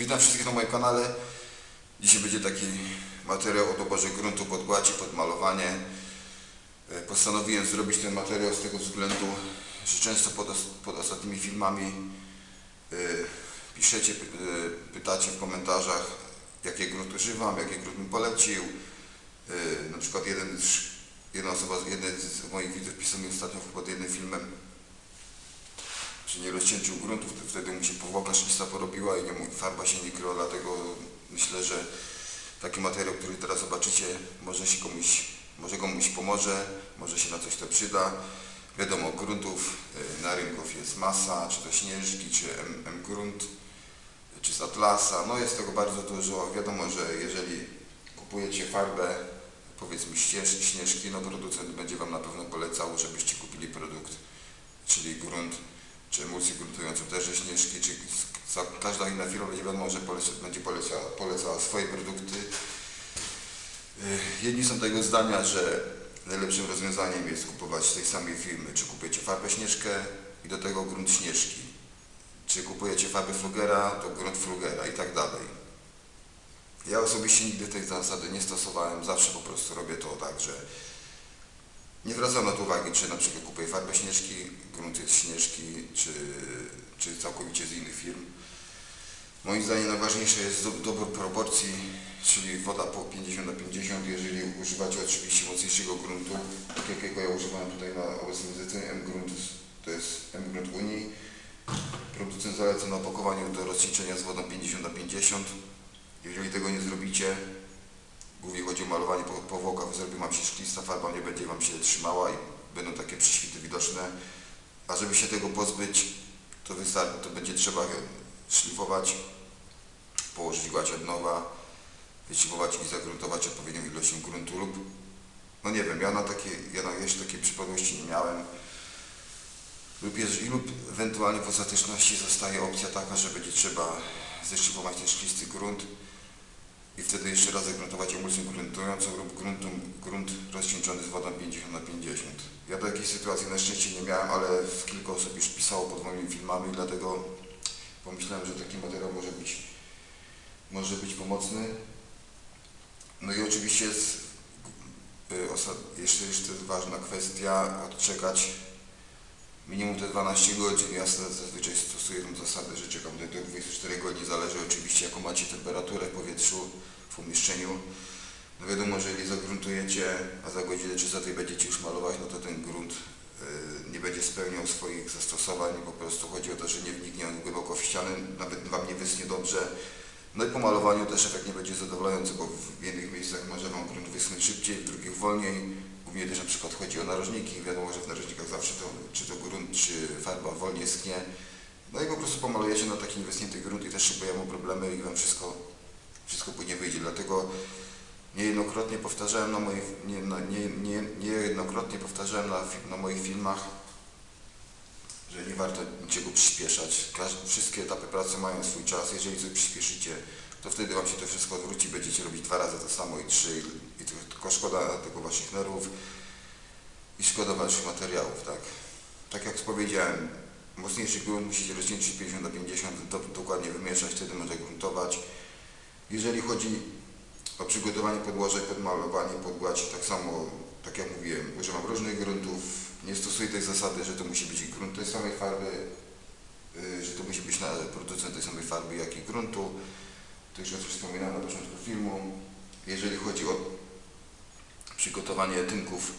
Witam wszystkich na moim kanale. Dzisiaj będzie taki materiał o doborze gruntu pod gładzi, pod malowanie. E, Postanowiłem zrobić ten materiał z tego względu, że często pod, pod ostatnimi filmami e, piszecie, py- e, pytacie w komentarzach, jakie grunt używam, jaki grunt mi polecił. Na przykład jeden, jedna osoba, jeden z moich widzów pisał mi ostatnio pod jednym filmem, przy nierozcięciu gruntów, to wtedy mu się powłoka szlista porobiła i mu- farba się nie kryła, dlatego myślę, że taki materiał, który teraz zobaczycie, może się komuś, może komuś pomoże, może się na coś to przyda. Wiadomo, gruntów y, na rynków jest masa, czy to śnieżki, czy M, M grunt, czy z Atlasa, no jest tego bardzo dużo. Wiadomo, że jeżeli kupujecie farbę, powiedzmy ścież, śnieżki, no producent będzie Wam na pewno polecał, żebyście kupili produkt, czyli grunt czy emulsję gruntującą też ze śnieżki, czy każda inna firma będzie wiadomo, że poleca, będzie polecała, polecała swoje produkty. Y, Jedni są tego zdania, że najlepszym rozwiązaniem jest kupować z tej samej firmy, czy kupujecie farbę śnieżkę i do tego grunt śnieżki, czy kupujecie farbę flugera, to grunt flugera i tak dalej. Ja osobiście nigdy tej zasady nie stosowałem, zawsze po prostu robię to tak, że nie zwracam na to uwagi, czy na przykład kupuję farbę śnieżki, grunt śnieżki, czy, czy całkowicie z innych firm. Moim zdaniem najważniejsze jest do, dobór proporcji, czyli woda po 50 na 50, jeżeli używacie oczywiście mocniejszego gruntu, tak jakiego ja używałem tutaj na obecnym zleceniu, M-grunt, to jest M-grunt Unii. Producent zaleca na opakowaniu do rozcieńczenia z wodą 50 na 50. Jeżeli tego nie zrobicie, Głównie chodzi o malowanie po- powłoka, zrobi Wam się szklista, farba nie będzie Wam się trzymała i będą takie prześwity widoczne. A żeby się tego pozbyć, to, wystarczy, to będzie trzeba szlifować, położyć gładź od nowa, wyszlifować i zagruntować odpowiednią ilością gruntu lub, no nie wiem, ja na takie, ja na jeszcze takiej przypadłości nie miałem. Lub, jeżeli, lub ewentualnie w ostateczności zostaje opcja taka, że będzie trzeba zeszlifować ten szklisty grunt, i wtedy jeszcze raz zagruntować emulsją gruntującą lub gruntą, grunt rozcieńczony z wodą 50 na 50. Takiej sytuacji na szczęście nie miałem, ale kilka osób już pisało pod moimi filmami, dlatego pomyślałem, że taki materiał może być, może być pomocny. No i oczywiście jest y, jeszcze, jeszcze ważna kwestia, odczekać minimum te 12 godzin. Ja za- zazwyczaj stosuję tą zasadę, że czekam do, do 24 godzin, zależy oczywiście jaką macie temperaturę w powietrzu, w umieszczeniu. No wiadomo, że jeżeli zagruntujecie, a za godzinę czy za dwie będziecie już malować, no to ten grunt y, nie będzie spełniał swoich zastosowań, po prostu chodzi o to, że nie wniknie on głęboko w ścianę, nawet Wam nie wyschnie dobrze. No i po malowaniu też efekt nie będzie zadowalający, bo w jednych miejscach może Wam grunt wyschnąć szybciej, w drugich wolniej. Głównie też na przykład chodzi o narożniki. Wiadomo, że w narożnikach zawsze to, czy to grunt, czy farba wolniej sknie. No i po prostu pomalujecie na taki niewyschnięty grunt i też się pojawią problemy i Wam wszystko, wszystko później wyjdzie. Dlatego niejednokrotnie powtarzałem na moich, nie, na, nie, nie, niejednokrotnie powtarzałem na, na moich filmach, że nie warto niczego przyspieszać. Każ, wszystkie etapy pracy mają swój czas. Jeżeli coś przyspieszycie, to wtedy Wam się to wszystko odwróci. Będziecie robić dwa razy to samo i trzy. I tylko szkoda tego Waszych nerwów i szkoda Waszych materiałów, tak? Tak jak powiedziałem, mocniejszy grunt musicie rozcieńczyć 50 na 50, do, dokładnie wymieszać, wtedy może gruntować. Jeżeli chodzi o przygotowanie podłożek, podmalowanie, podgładź, tak samo, tak jak mówiłem, używam różnych gruntów, nie stosuję tej zasady, że to musi być grunt tej samej farby, y, że to musi być na producent tej samej farby, jak i gruntu. To już wspominałem na początku filmu. Jeżeli chodzi o przygotowanie tynków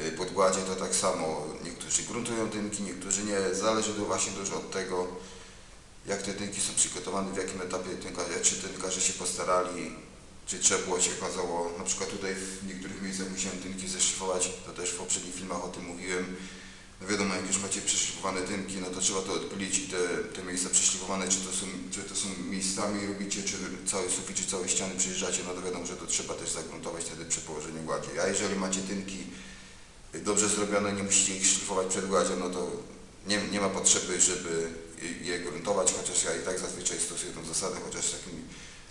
y, podgładzie, to tak samo niektórzy gruntują tynki, niektórzy nie. Zależy to właśnie dużo od tego, jak te tynki są przygotowane, w jakim etapie tynkarze, czy tynkarze się postarali, czy trzeba było się okazało, na przykład tutaj w niektórych miejscach musiałem tynki zeszlifować, to też w poprzednich filmach o tym mówiłem. No wiadomo, jak już macie przeszlifowane tynki, no to trzeba to odpylić i te, te miejsca przeszlifowane, czy to, są, czy to są miejscami robicie, czy cały sufit, czy całe ściany przyjeżdżacie, no to wiadomo, że to trzeba też zagruntować wtedy przy położeniu gładzi. A jeżeli macie tynki dobrze zrobione, nie musicie ich szlifować przed gładzią, no to nie, nie ma potrzeby, żeby je gruntować, chociaż ja i tak zazwyczaj stosuję tą zasadę, chociaż takim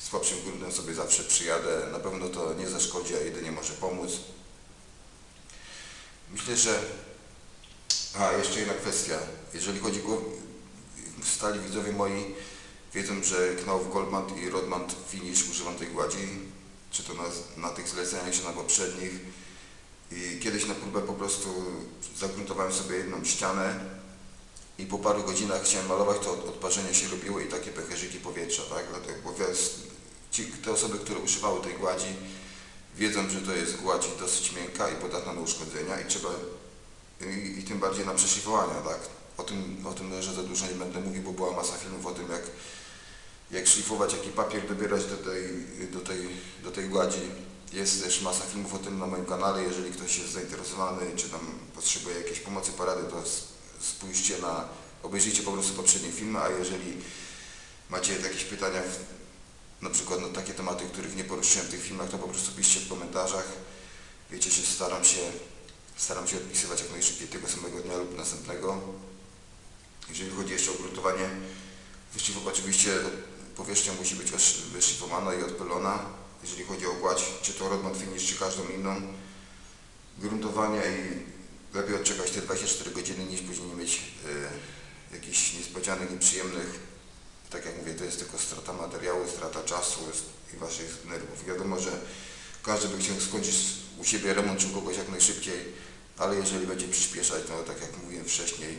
słabszym gruntem sobie zawsze przyjadę. Na pewno to nie zaszkodzi, a jedynie może pomóc. Myślę, że... A, jeszcze jedna kwestia. Jeżeli chodzi o... Stali widzowie moi wiedzą, że Knauf, Goldman i Rodman Finish używam tej gładzi, czy to na, na tych zleceniach, czy na poprzednich. I kiedyś na próbę po prostu zagruntowałem sobie jedną ścianę i po paru godzinach chciałem malować, to od- odparzenie się robiło i takie pęcherzyki powietrza, tak? Dlatego, ci, te osoby, które używały tej gładzi, wiedzą, że to jest gładź dosyć miękka i podatna na uszkodzenia i trzeba, i, i tym bardziej na przeszlifowania, tak? O tym, o tym, że za dużo nie będę mówił, bo była masa filmów o tym, jak, jak szlifować, jaki papier dobierać do tej, do, tej, do tej gładzi. Jest też masa filmów o tym na moim kanale, jeżeli ktoś jest zainteresowany, czy tam potrzebuje jakiejś pomocy, porady, to spójrzcie na, obejrzyjcie po prostu poprzednie filmy, a jeżeli macie jakieś pytania, na przykład na takie tematy, których nie poruszyłem w tych filmach, to po prostu piszcie w komentarzach. Wiecie, że staram się, staram się odpisywać jak najszybciej tego samego dnia lub następnego. Jeżeli chodzi jeszcze o gruntowanie, oczywiście powierzchnia musi być wyszlifowana i odpylona. Jeżeli chodzi o gładź, czy to Finish, czy każdą inną. Gruntowanie i lepiej odczekać te 24 godziny, niż później nie mieć e, jakichś niespodzianek, nieprzyjemnych. Tak jak mówię, to jest tylko strata materiału, strata czasu i waszych nerwów. Wiadomo, że każdy by chciał skończyć u siebie remont czy kogoś jak najszybciej, ale jeżeli będzie przyspieszać, to tak jak mówiłem wcześniej,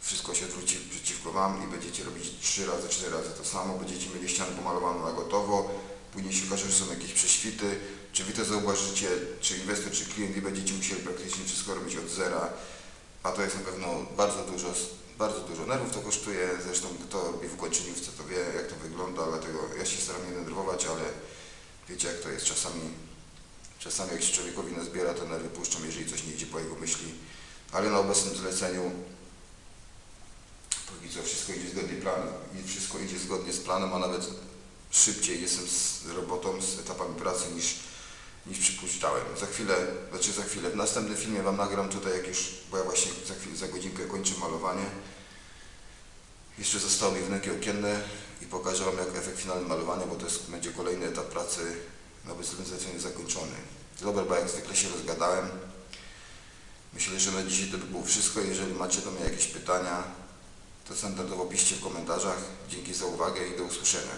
wszystko się odwróci przeciwko Wam i będziecie robić trzy razy, cztery razy to samo, będziecie mieli ścianę pomalowaną na gotowo, później się okaże, że są jakieś prześwity, czy Wy to zauważycie, czy inwestor, czy klient i będziecie musieli praktycznie wszystko robić od zera, a to jest na pewno bardzo dużo, bardzo dużo nerwów to kosztuje, zresztą kto robi w ukończeniówce to wie, jak to wygląda, dlatego ja się staram nie denerwować, ale wiecie jak to jest. Czasami, czasami jak się człowiekowi nazbiera, to nerwy puszczą, jeżeli coś nie idzie po jego myśli, ale na obecnym zleceniu Póki co wszystko idzie zgodnie planem. I wszystko idzie zgodnie z planem, a nawet szybciej jestem z robotą, z etapami pracy niż, niż przypuszczałem. Za chwilę, znaczy za chwilę, w następnym filmie Wam nagram tutaj, jak już, bo ja właśnie za chwilę, za godzinkę kończę malowanie. Jeszcze zostały mi wnęki okienne i pokażę Wam jak efekt finalny malowania, bo to jest, będzie kolejny etap pracy na obecnym zleceniu zakończony. Dobra, bo jak zwykle się rozgadałem. Myślę, że na dzisiaj to by było wszystko. Jeżeli macie do mnie jakieś pytania, to standardowo piszcie w komentarzach. Dzięki za uwagę i do usłyszenia.